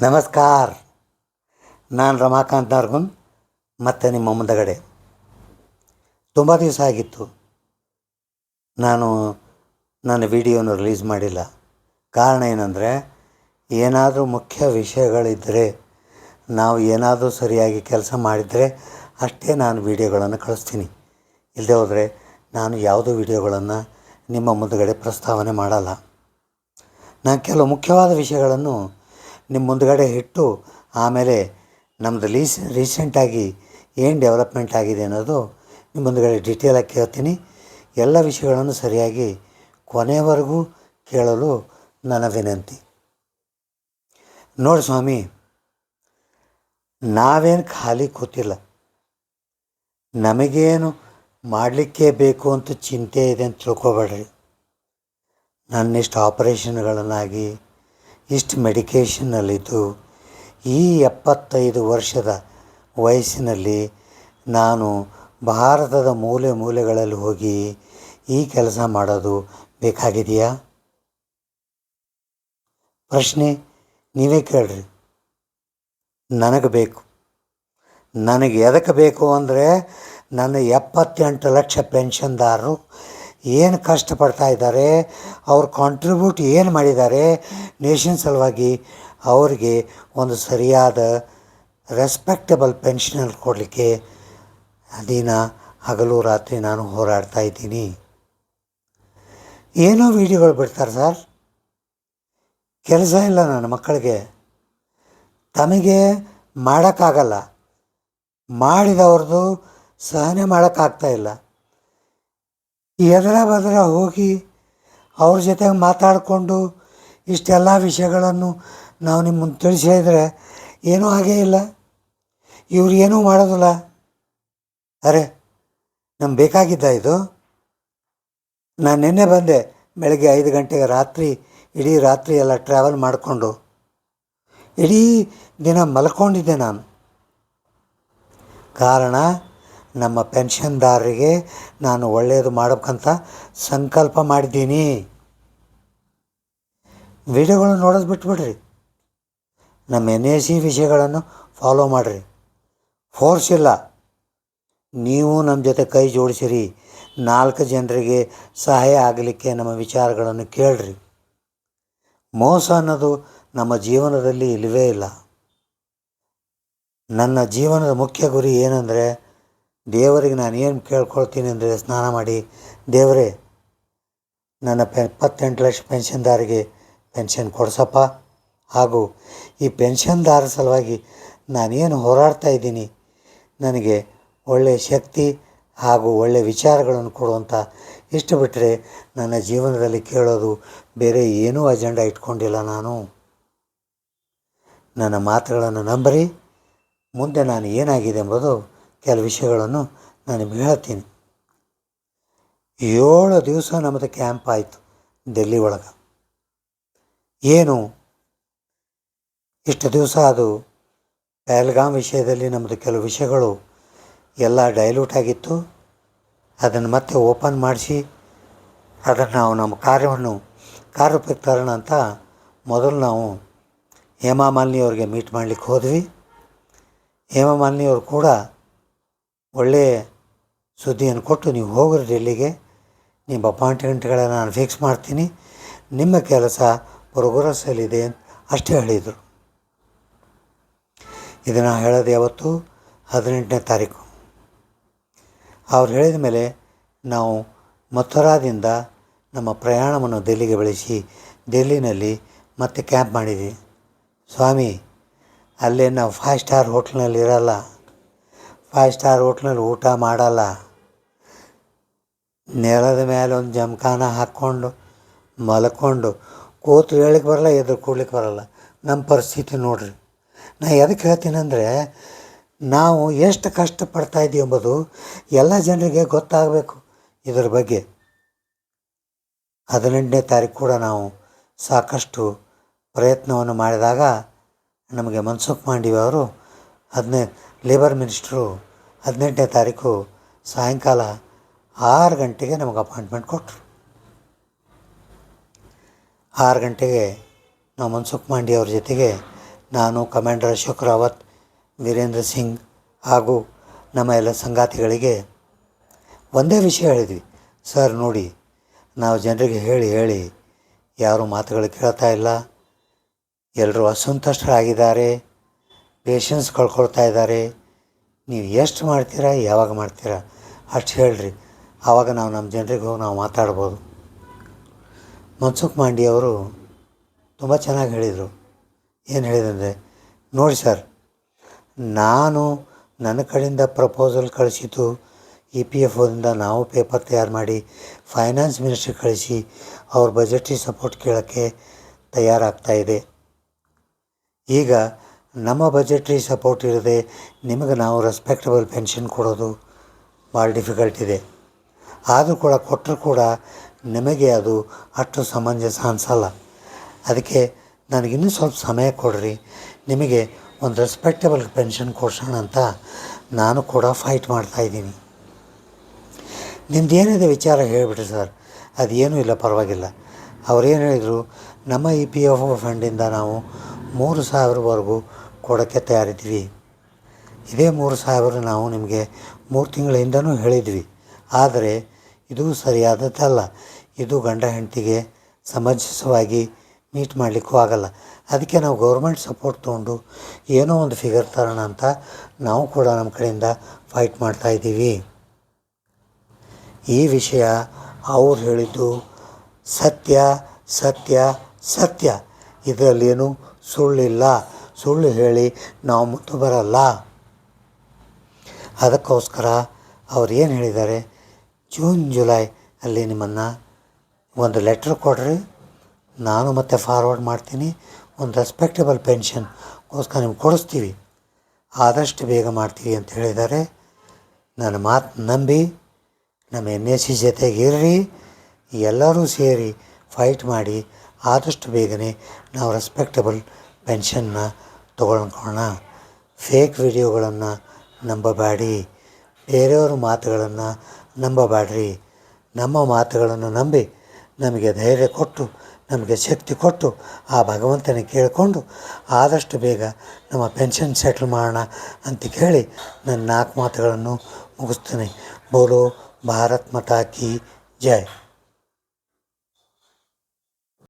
ನಮಸ್ಕಾರ. ನಾನು ರಮಾಕಾಂತ್ ನಾರ್ಗುನ್, ಮತ್ತು ನಿಮ್ಮ ಮುಂದಗಡೆ. ತುಂಬ ದಿವಸ ಆಗಿತ್ತು. ನಾನು ನನ್ನ ವಿಡಿಯೋನ ರಿಲೀಸ್ ಮಾಡಿಲ್ಲ. ಕಾರಣ ಏನಂದರೆ, ಏನಾದರೂ ಮುಖ್ಯ ವಿಷಯಗಳಿದ್ದರೆ ನಾವು ಏನಾದರೂ ಸರಿಯಾಗಿ ಕೆಲಸ ಮಾಡಿದರೆ, ಅಷ್ಟೇ ನಾನು ವಿಡಿಯೋಗಳನ್ನು ಕಳಿಸ್ತೀನಿ. ಇಲ್ಲದೆ ಹೋದರೆ ನಾನು ಯಾವುದೋ ವಿಡಿಯೋಗಳನ್ನು ನಿಮ್ಮ ಮುಂದಗಡೆ ಪ್ರಸ್ತಾವನೆ ಮಾಡಲ್ಲ. ನಾನು ಕೆಲವು ಮುಖ್ಯವಾದ ವಿಷಯಗಳನ್ನು ನಿಮ್ಮ ಮುಂದುಗಡೆ ಇಟ್ಟು ಆಮೇಲೆ ನಮ್ಮದು ಲೀಸ್ ರೀಸೆಂಟಾಗಿ ಏನು ಡೆವಲಪ್ಮೆಂಟ್ ಆಗಿದೆ ಅನ್ನೋದು ನಿಮ್ಮ ಮುಂದುಗಡೆ ಡೀಟೇಲಾಗಿ ಕೇಳ್ತೀನಿ. ಎಲ್ಲ ವಿಷಯಗಳನ್ನು ಸರಿಯಾಗಿ ಕೊನೆವರೆಗೂ ಕೇಳಲು ನನ್ನ ವಿನಂತಿ. ನೋಡಿ ಸ್ವಾಮಿ, ನಾವೇನು ಖಾಲಿ ಕೂತಿಲ್ಲ. ನಮಗೇನು ಮಾಡಲಿಕ್ಕೆ ಬೇಕು ಅಂತ ಚಿಂತೆ ಇದೆ ಅಂತ ತಿಳ್ಕೊಬೇಡ್ರಿ. ನನ್ನಿಷ್ಟು ಆಪರೇಷನ್ಗಳನ್ನಾಗಿ ಇಷ್ಟು ಮೆಡಿಕೇಷನ್ನಲ್ಲಿದ್ದು ಈ ಎಪ್ಪತ್ತೈದು ವರ್ಷದ ವಯಸ್ಸಿನಲ್ಲಿ ನಾನು ಭಾರತದ ಮೂಲೆ ಮೂಲೆಗಳಲ್ಲಿ ಹೋಗಿ ಈ ಕೆಲಸ ಮಾಡೋದು ಬೇಕಾಗಿದೆಯಾ? ಪ್ರಶ್ನೆ ನೀವೇ ಕೇಳ್ರಿ. ನನಗೆ ಬೇಕು. ನನಗೆ ಎದಕ್ಕೆ ಬೇಕು ಅಂದರೆ ನನ್ನ ಎಪ್ಪತ್ತೆಂಟು ಲಕ್ಷ ಪೆನ್ಷನ್ದಾರರು ಏನು ಕಷ್ಟಪಡ್ತಾ ಇದ್ದಾರೆ, ಅವ್ರು ಕಾಂಟ್ರಿಬ್ಯೂಟ್ ಏನು ಮಾಡಿದ್ದಾರೆ ನೇಷನ್ ಸಲುವಾಗಿ ಅವರಿಗೆ ಒಂದು ಸರಿಯಾದ ರೆಸ್ಪೆಕ್ಟಬಲ್ ಪೆನ್ಷನ್ ಕೊಡಲಿಕ್ಕೆ ದಿನ ಹಗಲು ರಾತ್ರಿ ನಾನು ಹೋರಾಡ್ತಾ ಇದ್ದೀನಿ. ಏನೋ ವೀಡಿಯೋಗಳು ಬಿಡ್ತಾರೆ ಸರ್. ಕೆಲಸ ಇಲ್ಲ ನನ್ನ ಮಕ್ಕಳಿಗೆ. ತಮಗೆ ಮಾಡೋಕ್ಕಾಗಲ್ಲ. ಮಾಡಿದವ್ರದ್ದು ಸಹನೆ ಮಾಡೋಕ್ಕಾಗ್ತಾ ಇಲ್ಲ. ಎದರ ಬದರ ಹೋಗಿ ಅವ್ರ ಜೊತೆ ಮಾತಾಡಿಕೊಂಡು ಇಷ್ಟೆಲ್ಲ ವಿಷಯಗಳನ್ನು ನಾವು ನಿಮ್ಮ ಮುಂದೆ ತಿಳಿಸಿ ಹೇಳಿದರೆ ಏನೂ ಹಾಗೇ ಇಲ್ಲ. ಇವ್ರು ಏನೂ ಮಾಡೋದಿಲ್ಲ. ಅರೆ, ನಮ್ಗೆ ಬೇಕಾಗಿದ್ದ ಇದು? ನಾನು ನಿನ್ನೆ ಬಂದೆ, ಬೆಳಗ್ಗೆ ಐದು ಗಂಟೆಗೆ ರಾತ್ರಿ, ಇಡೀ ರಾತ್ರಿ ಎಲ್ಲ ಟ್ರಾವೆಲ್ ಮಾಡಿಕೊಂಡು. ಇಡೀ ದಿನ ಮಲ್ಕೊಂಡಿದ್ದೆ ನಾನು. ಕಾರಣ ನಮ್ಮ ಪೆನ್ಷನ್ದಾರರಿಗೆ ನಾನು ಒಳ್ಳೆಯದು ಮಾಡಬೇಕಂತ ಸಂಕಲ್ಪ ಮಾಡಿದ್ದೀನಿ. ವಿಡಿಯೋಗಳನ್ನು ನೋಡೋದು ಬಿಟ್ಬಿಡ್ರಿ. ನಮ್ಮ ಎನ್ ಎ ಸಿ ವಿಷಯಗಳನ್ನು ಫಾಲೋ ಮಾಡಿರಿ. ಫೋರ್ಸ್ ಇಲ್ಲ. ನೀವು ನಮ್ಮ ಜೊತೆ ಕೈ ಜೋಡಿಸಿರಿ. ನಾಲ್ಕು ಜನರಿಗೆ ಸಹಾಯ ಆಗಲಿಕ್ಕೆ ನಮ್ಮ ವಿಚಾರಗಳನ್ನು ಕೇಳ್ರಿ. ಮೋಸ ಅನ್ನೋದು ನಮ್ಮ ಜೀವನದಲ್ಲಿ ಇಲ್ಲವೇ ಇಲ್ಲ. ನನ್ನ ಜೀವನದ ಮುಖ್ಯ ಗುರಿ ಏನಂದರೆ ದೇವರಿಗೆ ನಾನು ಏನು ಕೇಳ್ಕೊಳ್ತೀನಿ ಅಂದರೆ ಸ್ನಾನ ಮಾಡಿ, ದೇವರೇ, ನನ್ನ ಪೆ, ಇಪ್ಪತ್ತೆಂಟು ಲಕ್ಷ ಪೆನ್ಷನ್ದಾರಿಗೆ ಪೆನ್ಷನ್ ಕೊಡ್ಸಪ್ಪ. ಹಾಗೂ ಈ ಪೆನ್ಷನ್ದಾರ ಸಲುವಾಗಿ ನಾನೇನು ಹೋರಾಡ್ತಾ ಇದ್ದೀನಿ, ನನಗೆ ಒಳ್ಳೆಯ ಶಕ್ತಿ ಹಾಗೂ ಒಳ್ಳೆಯ ವಿಚಾರಗಳನ್ನು ಕೊಡುವಂಥ ಇಷ್ಟು ಬಿಟ್ಟರೆ ನನ್ನ ಜೀವನದಲ್ಲಿ ಕೇಳೋದು ಬೇರೆ ಏನೂ ಅಜೆಂಡಾ ಇಟ್ಕೊಂಡಿಲ್ಲ ನಾನು. ನನ್ನ ಮಾತುಗಳನ್ನು ನಂಬರಿ, ಮುಂದೆ ನಾನು ಏನಾಗಿದೆ ಎಂಬುದು ಕೆಲವು ವಿಷಯಗಳನ್ನು ನಾನು ನಿಮಗೆ ಹೇಳ್ತೀನಿ. ಏಳು ದಿವಸ ನಮ್ಮದು ಕ್ಯಾಂಪ್ ಆಯಿತು ಡೆಲ್ಲಿ ಒಳಗೆ. ಏನು? ಇಷ್ಟು ದಿವಸ ಅದು ಪಹಲ್ಗಾಮ್ ವಿಷಯದಲ್ಲಿ ನಮ್ಮದು ಕೆಲವು ವಿಷಯಗಳು ಎಲ್ಲ ಡೈಲ್ಯೂಟ್ ಆಗಿತ್ತು. ಅದನ್ನು ಮತ್ತೆ ಓಪನ್ ಮಾಡಿಸಿ ಅದನ್ನು ನಾವು ನಮ್ಮ ಕಾರ್ಯವನ್ನು ಕಾರ್ಯರೂಪಕ್ಕೆ ತರೋಣ ಅಂತ ಮೊದಲು ನಾವು ಹೇಮಾ ಮಾಲಿನಿ ಅವ್ರಿಗೆ ಮೀಟ್ ಮಾಡಲಿಕ್ಕೆ ಹೋದ್ವಿ. ಹೇಮಾ ಮಾಲಿನಿ ಅವರು ಕೂಡ ಒಳ್ಳೆಯ ಸುದ್ದಿಯನ್ನು ಕೊಟ್ಟು ನೀವು ಹೋಗ್ರಿ ಡೆಲ್ಲಿಗೆ ನಿಮ್ಮ ಅಪಾಯಿಂಟ್ಮೆಂಟ್ಗಳನ್ನು ನಾನು ಫಿಕ್ಸ್ ಮಾಡ್ತೀನಿ. ನಿಮ್ಮ ಕೆಲಸ ಪ್ರೋಗ್ರೆಸ್ಸಲ್ಲಿದೆ ಅಂತ ಅಷ್ಟೇ ಹೇಳಿದರು. ಇದನ್ನು ಹೇಳೋದು ಯಾವತ್ತು? ಹದಿನೆಂಟನೇ ತಾರೀಕು. ಅವ್ರು ಹೇಳಿದ ಮೇಲೆ ನಾವು ಮಥುರಾದಿಂದ ನಮ್ಮ ಪ್ರಯಾಣವನ್ನು ದೆಲ್ಲಿಗೆ ಬೆಳೆಸಿ ದೆಲ್ಲಿನಲ್ಲಿ ಮತ್ತೆ ಕ್ಯಾಂಪ್ ಮಾಡಿದ್ವಿ. ಸ್ವಾಮಿ, ಅಲ್ಲೇ ನಾವು ಫೈವ್ ಸ್ಟಾರ್ ಹೋಟ್ಲ್ನಲ್ಲಿ ಇರಲ್ಲ ಫೈವ್ ಸ್ಟಾರ್ ಹೋಟ್ಲಲ್ಲಿ ಊಟ ಮಾಡಲ್ಲ. ನೆಲದ ಮೇಲೆ ಒಂದು ಜಮಖಾನ ಹಾಕ್ಕೊಂಡು ಮಲ್ಕೊಂಡು ಕೂತು ಹೇಳಕ್ಕೆ ಬರಲ್ಲ ಎದುರು ಕೂಡ್ಲಿಕ್ಕೆ ಬರಲ್ಲ. ನಮ್ಮ ಪರಿಸ್ಥಿತಿ ನೋಡ್ರಿ. ನಾ ಎದಕ್ಕೆ ಹೇಳ್ತೀನಿ ಅಂದರೆ, ನಾವು ಎಷ್ಟು ಕಷ್ಟಪಡ್ತಾ ಇದ್ದೀವಿ ಎಂಬುದು ಎಲ್ಲ ಜನರಿಗೆ ಗೊತ್ತಾಗಬೇಕು ಇದರ ಬಗ್ಗೆ. ಹದಿನೆಂಟನೇ ತಾರೀಕು ಕೂಡ ನಾವು ಸಾಕಷ್ಟು ಪ್ರಯತ್ನವನ್ನು ಮಾಡಿದಾಗ ನಮಗೆ ಮನ್ಸುಖ್ ಮಾಂಡೀವ್ ಅವರು ಹದಿನೈ ಲೇಬರ್ ಮಿನಿಸ್ಟ್ರು ಹದಿನೆಂಟನೇ ತಾರೀಕು ಸಾಯಂಕಾಲ ಆರು ಗಂಟೆಗೆ ನಮಗೆ ಅಪಾಯಿಂಟ್ಮೆಂಟ್ ಕೊಟ್ಟರು. ಆರು ಗಂಟೆಗೆ ನಾವು ಮನ್ಸುಖ್ ಮಾಂಡಿ ಅವ್ರ ಜೊತೆಗೆ ನಾನು ಕಮಾಂಡರ್ ಅಶೋಕ್ ರಾವತ್, ವೀರೇಂದ್ರ ಸಿಂಗ್ ಹಾಗೂ ನಮ್ಮ ಎಲ್ಲ ಸಂಗಾತಿಗಳಿಗೆ ಒಂದೇ ವಿಷಯ ಹೇಳಿದ್ವಿ. ಸರ್, ನೋಡಿ, ನಾವು ಜನರಿಗೆ ಹೇಳಿ ಹೇಳಿ, ಯಾರೂ ಮಾತುಗಳು ಕೇಳ್ತಾ ಇಲ್ಲ. ಎಲ್ಲರೂ ಅಸಂತುಷ್ಟರಾಗಿದ್ದಾರೆ. ಪೇಷನ್ಸ್ ಕಳ್ಕೊಳ್ತಾ ಇದ್ದಾರೆ. ನೀವು ಎಷ್ಟು ಮಾಡ್ತೀರಾ, ಯಾವಾಗ ಮಾಡ್ತೀರಾ? ಅಷ್ಟು ಹೇಳ್ರಿ. ಆವಾಗ ನಾವು ನಮ್ಮ ಜನರಿಗೆ ನಾವು ಮಾತಾಡ್ಬೋದು. ಮನ್ಸುಖ್ ಮಾಂಡಿ ಅವರು ತುಂಬ ಚೆನ್ನಾಗಿ ಹೇಳಿದರು. ಏನು ಹೇಳಿದಂದರೆ ನೋಡಿ ಸರ್, ನಾನು ನನ್ನ ಕಡೆಯಿಂದ ಪ್ರಪೋಸಲ್ ಕಳಿಸಿದ್ದು ಇ ಪಿ ಎಫ್ ಒದಿಂದ ನಾವು ಪೇಪರ್ ತಯಾರು ಮಾಡಿ ಫೈನಾನ್ಸ್ ಮಿನಿಸ್ಟ್ರಿ ಕಳಿಸಿ ಅವ್ರ ಬಜೆಟಿಗೆ ಸಪೋರ್ಟ್ ಕೇಳೋಕ್ಕೆ ತಯಾರಾಗ್ತಾ ಇದೆ. ಈಗ ನಮ್ಮ ಬಜೆಟ್ರಿ ಸಪೋರ್ಟ್ ಇರದೆ ನಿಮಗೆ ನಾವು ರೆಸ್ಪೆಕ್ಟಬಲ್ ಪೆನ್ಷನ್ ಕೊಡೋದು ಭಾಳ ಡಿಫಿಕಲ್ಟ್ ಇದೆ. ಆದರೂ ಕೂಡ ಕೊಟ್ಟರು ಕೂಡ ನಿಮಗೆ ಅದು ಅಷ್ಟು ಸಮಂಜಸ ಅನಿಸಲ್ಲ. ಅದಕ್ಕೆ ನನಗಿನ್ನೂ ಸ್ವಲ್ಪ ಸಮಯ ಕೊಡ್ರಿ. ನಿಮಗೆ ಒಂದು ರೆಸ್ಪೆಕ್ಟಬಲ್ ಪೆನ್ಷನ್ ಕೊಡ್ಸೋಣ ಅಂತ ನಾನು ಕೂಡ ಫೈಟ್ ಮಾಡ್ತಾಯಿದ್ದೀನಿ ನಿಮ್ದು ಏನಿದೆ ವಿಚಾರ ಹೇಳಿಬಿಟ್ರಿ ಸರ್. ಅದೇನೂ ಇಲ್ಲ, ಪರವಾಗಿಲ್ಲ. ಅವ್ರೇನು ಹೇಳಿದರು, ನಮ್ಮ ಇ ಪಿ ಎಫ್ ಫಂಡಿಂದ ನಾವು ಮೂರು ಸಾವಿರವರೆಗೂ ಕೊಡೋಕ್ಕೆ ತಯಾರಿದ್ವಿ ಇದೇ ಮೂರು ಸಾವಿರ ನಾವು ನಿಮಗೆ ಮೂರು ತಿಂಗಳಿಂದನೂ ಹೇಳಿದ್ವಿ. ಆದರೆ ಇದು ಸರಿಯಾದದ್ದಲ್ಲ ಇದು ಗಂಡ ಹೆಂಡತಿಗೆ ಸಮಂಜಸವಾಗಿ ಮೀಟ್ ಮಾಡಲಿಕ್ಕೂ ಆಗಲ್ಲ. ಅದಕ್ಕೆ ನಾವು ಗೌರ್ಮೆಂಟ್ ಸಪೋರ್ಟ್ ತೊಗೊಂಡು ಏನೋ ಒಂದು ಫಿಗರ್ ತರೋಣ ಅಂತ ನಾವು ಕೂಡ ನಮ್ಮ ಕಡೆಯಿಂದ ಫೈಟ್ ಮಾಡ್ತಾಯಿದ್ದೀವಿ ಈ ವಿಷಯ ಅವ್ರು ಹೇಳಿದ್ದು ಸತ್ಯ ಸತ್ಯ ಸತ್ಯ. ಇದರಲ್ಲೇನು ಸುಳ್ಳಿಲ್ಲ. ಸುಳ್ಳು ಹೇಳಿ ನಾವು ಮುಂದೆ ಬರಲ್ಲ. ಅದಕ್ಕೋಸ್ಕರ ಅವ್ರು ಏನು ಹೇಳಿದ್ದಾರೆ? ಜೂನ್, ಜುಲೈ ಅಲ್ಲಿ ನಿಮ್ಮನ್ನು ಒಂದು ಲೆಟ್ರ್ ಕೊಡ್ರಿ. ನಾನು ಮತ್ತೆ ಫಾರ್ವರ್ಡ್ ಮಾಡ್ತೀನಿ. ಒಂದು ರೆಸ್ಪೆಕ್ಟಬಲ್ ಪೆನ್ಷನ್ಗೋಸ್ಕರ ನಿಮ್ಗೆ ಕೊಡಿಸ್ತೀವಿ. ಆದಷ್ಟು ಬೇಗ ಮಾಡ್ತೀವಿ ಅಂತ ಹೇಳಿದ್ದಾರೆ. ನನ್ನ ಮಾತು ನಂಬಿ, ನಮ್ಮ ಎನ್ ಎಸ್ ಸಿ ಜೊತೆಗಿರ್ರಿ. ಎಲ್ಲರೂ ಸೇರಿ ಫೈಟ್ ಮಾಡಿ ಆದಷ್ಟು ಬೇಗನೆ ನಾವು ರೆಸ್ಪೆಕ್ಟಬಲ್ ಪೆನ್ಷನ್ನ ತೊಗೊಳ್ಕೊಳ್ಳೋಣ. ಫೇಕ್ ವಿಡಿಯೋಗಳನ್ನು ನಂಬಬೇಡಿ. ಬೇರೆಯವ್ರ ಮಾತುಗಳನ್ನು ನಂಬಬೇಡ್ರಿ. ನಮ್ಮ ಮಾತುಗಳನ್ನು ನಂಬಿ ನಮಗೆ ಧೈರ್ಯ ಕೊಟ್ಟು, ನಮಗೆ ಶಕ್ತಿ ಕೊಟ್ಟು, ಆ ಭಗವಂತನ ಕೇಳಿಕೊಂಡು ಆದಷ್ಟು ಬೇಗ ನಮ್ಮ ಪೆನ್ಷನ್ ಸೆಟ್ಲ್ ಮಾಡೋಣ ಅಂತ ಕೇಳಿ ನನ್ನ ನಾಲ್ಕು ಮಾತುಗಳನ್ನು ಮುಗಿಸ್ತೇನೆ. ಬೋಲೋ ಭಾರತ್ ಮಾತಾ ಕಿ ಜೈ.